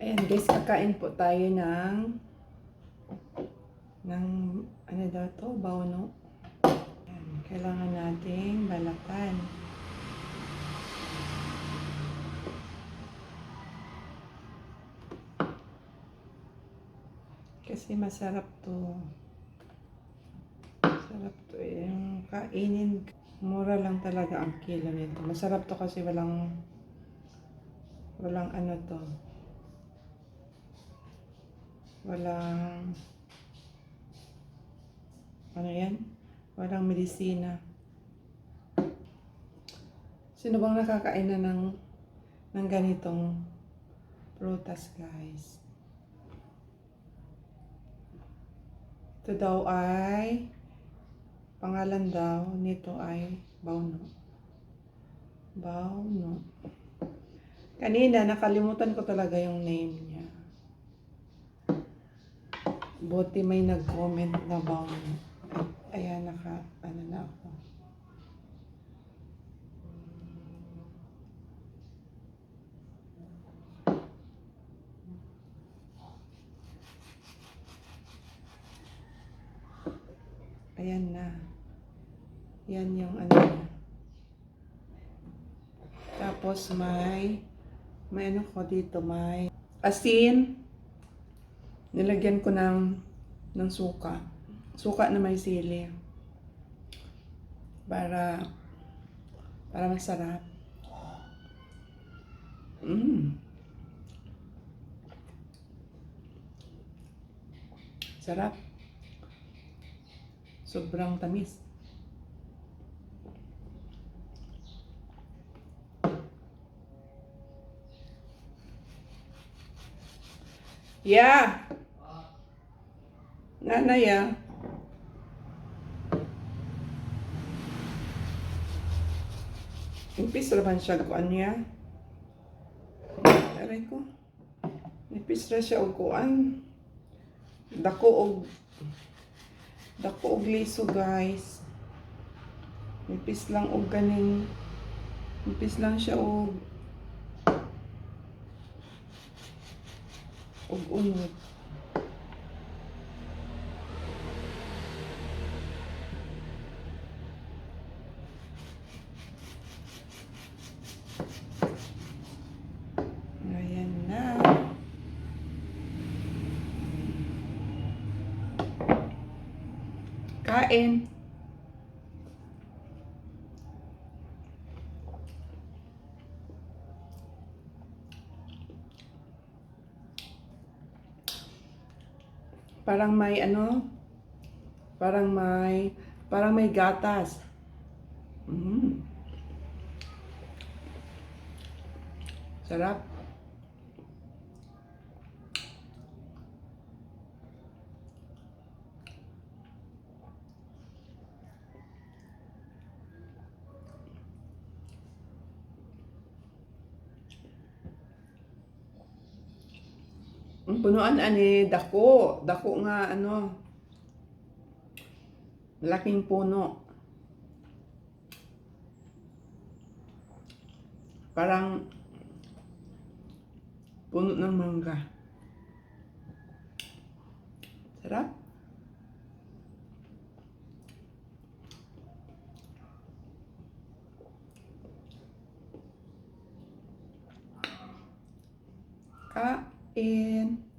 Ayan guys, kakain po tayo ng ng ano daw to, bawno. Ayan, kailangan nating balatan. Kasi masarap to. Masarap to. eh. Kainin, mura lang talaga ang kilo nito. Masarap to kasi walang walang ano to. Walang ano yan? Walang medisina. Sino bang nakakain na ng ng ganitong prutas, guys? Ito daw ay pangalan daw nito ay Bauno. Bauno. Kanina nakalimutan ko talaga yung name. Buti may nag-comment na Bauno. Ayan, naka, ano na ako. Ayan na. Yan yung ano. Tapos may may ano ko dito, may asin. Nilagyan ko ng ng suka. Suka na may sili. Para para masarap. Mm. Sarap. Sobrang tamis. Yeah. Nanay ah. Impis naman siya kuan niya. Aray ko. Impis na siya og kuan. Dako og Dako og liso guys. Nipis lang og ganing nipis lang siya og og unod. Ayan na. Kain. Parang may ano, parang may, parang may gatas. Mm. Sarap. Punuan ani dako, dako nga ano. Malaking puno. Parang puno ng mangga. Sarap. in